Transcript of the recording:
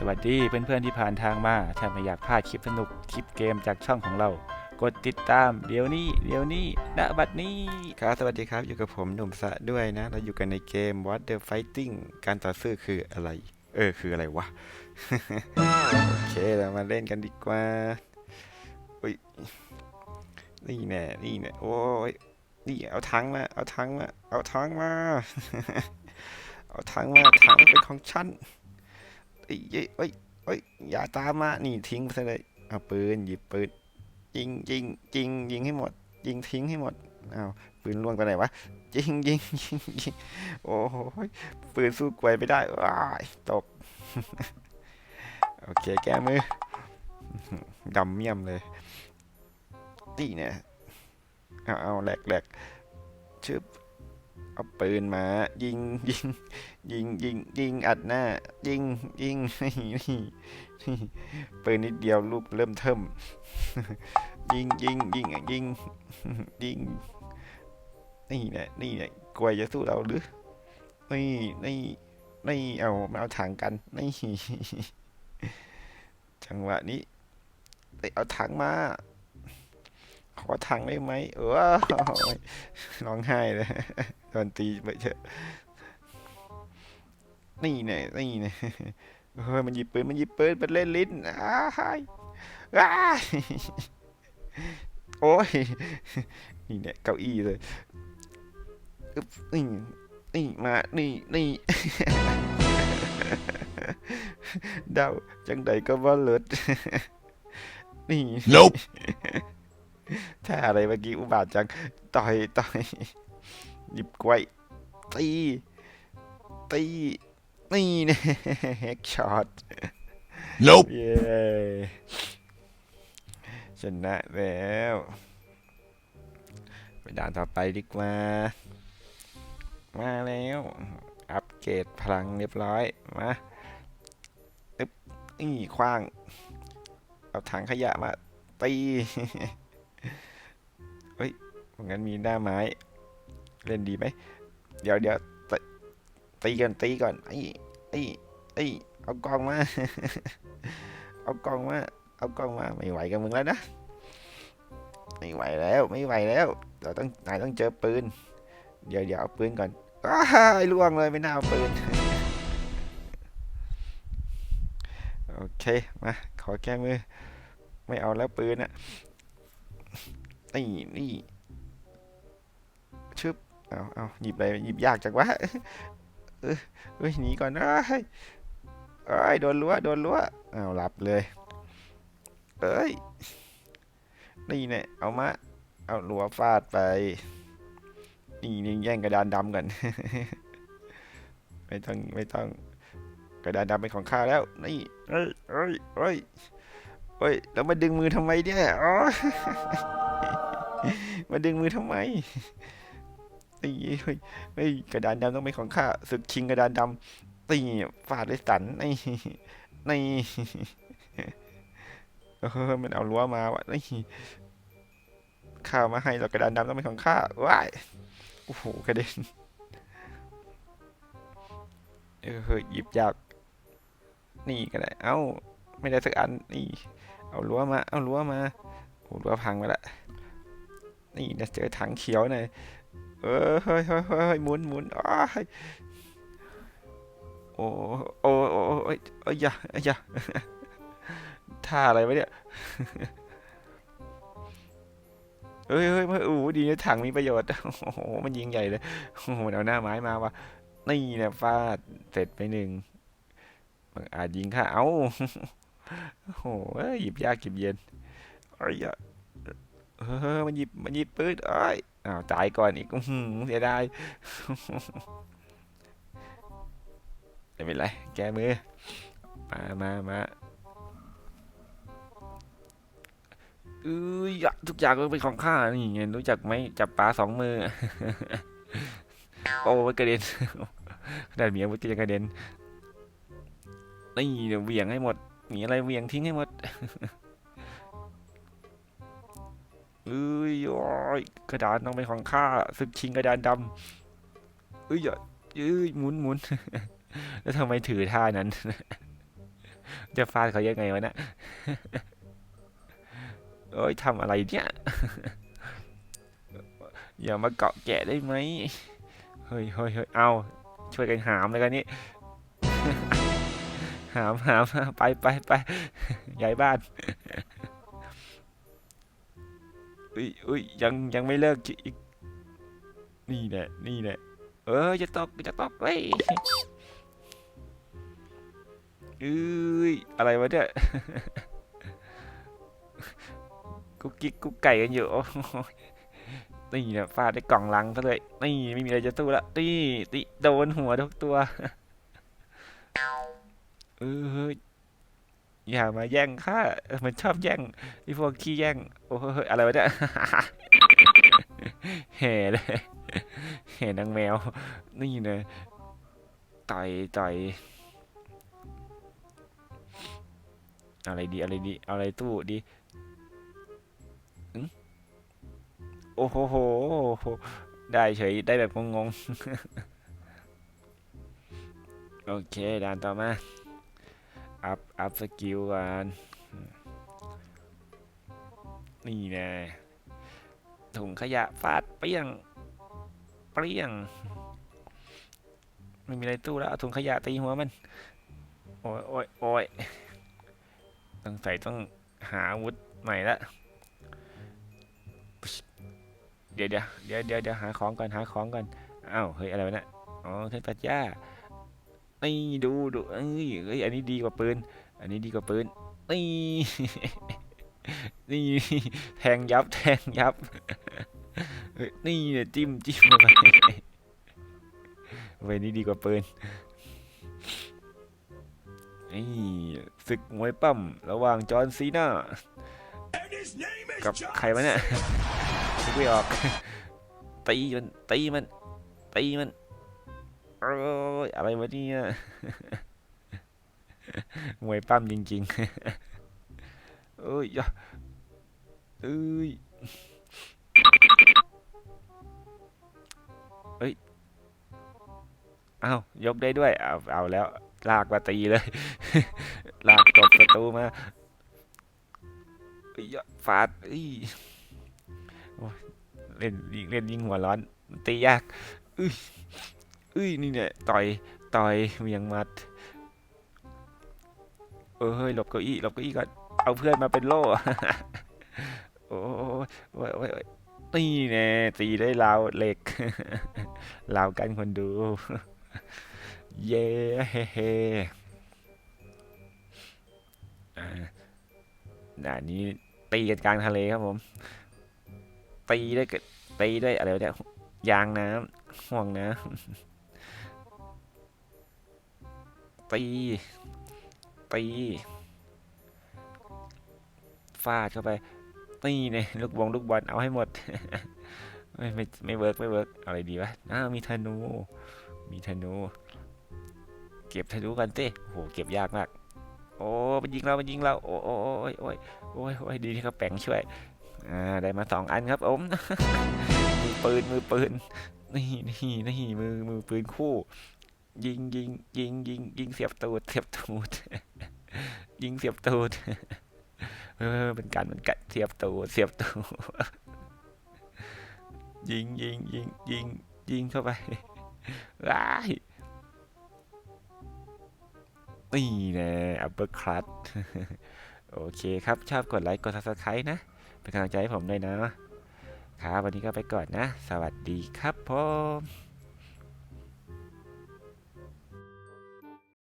สวัสดีเพื่อนๆที่ผ่านทางมา ถ้าไม่อยากพลาดคลิปสนุกคลิปเกมจากช่องของเรา กดติดตามเดี๋ยวนี้เดี๋ยวนี้ณบัดนี้ครับสวัสดีครับอยู่กับผมหนุ่มสะด้วยนะ เราอยู่กันในเกม What the Fighting การต่อสู้คืออะไร เออคืออะไรวะ โอเคเรามาเล่นกันดีกว่าอุ้ยนี่แน่นี่แน่โอ้ยนี่เอาทั้งมาเอาทั้งมาเอาทั้งมา เอาทั้งมาทั้งเป็นของฉัน เอ้ยเอ้ยเอ้ยอ้ยอย่าตามมานี่ทิ้งไปเลยเอาปืนหยิบปืนยิงยิงยิงยิงให้หมด ยิงทิ้งให้หมดเอาปืนล่วงไปไหนวะยิงยิงยิงยิงโอ้โหปืนสู้กวยไม่ได้ว้ายตกโอเคแก้มือดำเมี่ยมเลยนี่เนี่ยเอาเอาแหลกแหลกชึบ เอาปืนมายิงยิงยิงยิงยิงอัดหน้า ยิงยิงนี่ปืนนิดเดียวลูกเริ่มเทิมยิงยิงยิงยิงยิงนี่แหละนี่แหละกลัวจะสู้เราหรือนี่นี่นี่เอามาเอาถังกันนี่จังหวะนี้เอ้ยเอาถังมาขอถังได้ไหมเออร้องไห้เลย โดนตีไปเถอะนี่แน่นี่แน่เฮ้ยมันหยิบปืนมันหยิบปืนมันเล่นลิ้นอ้ายอ้ายโอ้ยนี่เนี่ยเก้าอี้เลยอึ๊บนี่นี่มานี่นี่เดาจังใดก็ว่าเลิศนี่ Nope. ถ้าอะไรเมื่อกี้อุบาทจัง ต่อย ต่อย หยิบกล้วยตีตีนี่เนี่ยเฮกช็อต Nope. เย้ชนะแล้วไปด่านต่อไปดีกว่า มาแล้ว อัปเกรดพลังเรียบร้อย มาอึ๊บนี่คว้าง เอาถังขยะมาตี เฮ้ยงั้นมีหน้าไม้ เล่นดีไหม เดี๋ยวเดี๋ยวตีตีก่อนตีก่อนไอ้ไอ้ไอ้เอากองมา เอากองมา เอากองมา ไม่ไหวกับมึงแล้วนะ ไม่ไหวแล้ว ไม่ไหวแล้ว เราต้อง นายต้องเจอปืน เดี๋ยวเดี๋ยวเอาปืนก่อนอ้าล่วงเลยไม่น่าเอาปืน โอเค มา ขอแก้มือ ไม่เอาแล้วปืนอะนี่นี่ เอาเอาหยิบอะไรหยิบยากจังวะเอ้ยหนีก่อนเอ้ยเอ้ยโดนรั้วโดนรั้วเอาหลับเลย เอ้ยนี่เนี่ยเอามาเอารั้วฟาดไปนี่นี่แย่งกระดานดำกันไม่ต้องไม่ต้องกระดานดำเป็นของข้าแล้วนี่เอ้ยเอ้ยเอ้ยเอ้ยแล้วมาดึงมือทำไมเนี่ยอ๋อมาดึงมือทำไม ไอ้เฮ้ยเฮ้กระดานดำต้องเป็นของข้าศึกชิงกระดานดำตีฟาดเลยสันนี่นี่เออมันเอารั้วมาวะนี่ข้ามาให้เรากระดานดำต้องเป็นของข้าว้ายโอ้โหกระเด็นเออเฮ้ยหยิบยากนี่ก็ได้เอ้า ไม่ได้สักอันนี่ เอารั้วมา เอารั้วมาโอ้รั้วพังไปละนี่เดี๋ยวเจอถังเขียวหน่อย เออเฮ้ยเฮ้ยเฮ้ยหมุนหมุนอ้ายโอ้โอ้โอ้โอ้ยอ้ยอย่าอย่าท่าอะไรวะเนี่ยเฮ้ยเฮ้ยโอ้ดีนะถังมีประโยชน์ โอ้โห มันยิงใหญ่เลย โอ้โหมันเอาหน้าไม้มาวะนี่เนี่ยฟาด เสร็จไปหนึ่งบังอาจยิงข้า เอ้า โอ้โหหยิบยากหยิบเย็นอ้ยอะเออมันหยิบ มันหยิบปืนอ้ย อ้าวตายก่อนอีกอื้อหือเสียดายไม่เป็นไร แก้มือ มามามาอ้ยอะทุกอย่างก็เป็นของข้านี่ไงรู้จักไหมจับปลาสองมือโอ้ยกระเด็นขนาดมีอาวุธก็ยังกระเด็นนี่เดี๋ยวเหวี่ยงให้หมด มีอะไรเวี่ยงทิ้งให้หมด เอ้ยโอ้ยกระดานต้องเป็นของข้าศึกชิงกระดานดำเอ้ยอย่าเอ้ยหมุนหมุนแล้วทำไมถือท่านั้น จะฟาดเขายังไงวะนี่ยโอ้ยทำอะไรเนี่ยอย่ามาเกาะแกะได้ไหมเฮ้ยเฮ้ยเฮ้ยเอาช่วยกันหามเลยกันนี่หามหามไปไปไปย้ายบ้าน อ้ยอุ้ยยังยังไม่เลิกอีกนี่แหละนี่แหละเออจะตกจะตกเฮ้ยเอ้ยอะไรวะเนี่ยกุ๊กกิ๊กกุ๊กไก่กันอยู่โอ้ยนี่เนี่ยฟาดได้กล่องลังก็เลยนี่ไม่มีอะไรจะสู้ละนี่ติโดนหัวทุกตัวเออ อย่ามาแย่งข้ามันชอบแย่งไอ้พวกขี้แย่ง โอ้ยอะไรวะเนี่ยแห่เลยแห่นางแมว นี่นะต่อยต่อยอะไรดีอะไรดีอะไรตู้ดีโอ้โหโหโหได้เฉยได้แบบงงๆ โอเคด่านต่อมา อัพ อัพสกิลกันนี่น่ถุงขยะฟาดเปี้ยง เปรี้ยง ไม่มีอะไรตู้แล้วเอาถุงขยะตีหัวมัน โอ้ยโอ้ยโอ้ยต้องใส่ต้องหาอาวุธใหม่ละเดี๋ยวเดี๋ยวเดี๋ยวเดี๋ยวเดี๋ยวหาของก่อนหาของก่อนอ้าวเฮ้ยอะไรวะเนี่ยอ๋อเครื่องตัดหญ้า นี่ดูดูเอ้ยเฮ้ยอันนี้ดีกว่าปืน อันนี้ดีกว่าปืนนี่ นี่แทงยับแทงยับ นี่เนี่ยจิ้มจิ้มเข้าไปเว้ยนี่ดีกว่าปืนนี่ศึกมวยปั้มระหว่างจอห์นซีน่ากับใครวะเนี่ยนึกไม่ออกตีมันตีมันตีมันโอ้ ยอะไรวะเนี่ย มวยปั้มจริงๆ เอ้ยเอ้ยเอ้ย เอายกได้ด้วย เอา เอาแล้ว ลากมาตีเลย ลากตบประตูมาเอ้ยฟาดเอ้ยเล่นยิงเล่นยิงหัวร้อน ตียากเอ้ย อ้ยนี่เนี่ยต่อยต่อยเมียงมัด เออเฮ้ยหลบเก้าอี้หลบเก้าอี้ก่อนเอาเพื่อนมาเป็นโล่โอ้ยโอ้ยโอ้ยโอ้ยนี่แน่ตีได้ราวเหล็กราวกันคนดู เย้เฮ้เฮ้อ่าด่านนี้ตีกันกลางทะเลครับผม ตีได้ตีได้อะไรเนี่ยยางน้ำห่วงน้ำ ตีตีฟาดเข้าไปตีเนี่ยลูกบอลลูกบอลเอาให้หมด ไม่ไม่ไม่เวิร์กไม่เวิร์กอะไรดีวะอ้าวมีธนู มีธนู เก็บธนูกันเต้โหเก็บยากมาก โอ้มันยิงเรามันยิงเราโอ้โอ้ยโอ้ยโอ้ยโอ้ยดีที่เขาแปงช่วยอ่าได้มาสองอันครับผมมือปืนมือปืนนี่นี่นี่มือมือปืนคู่ ยิงยิงยิงยิงยิงเสียบตูดเสียบตูด ยิงเสียบตูดเออเป็นการเป็นการเสียบตูดเสียบตูดยิงยิงยิงยิงยิงเข้าไปว้ายนี่น่อัปเปอร์คลัตโอเคครับ ชอบกดไลค์กด subscribe นะ เป็นกำลังใจให้ผมด้วยนะครับ วันนี้ก็ไปก่อนนะ สวัสดีครับผม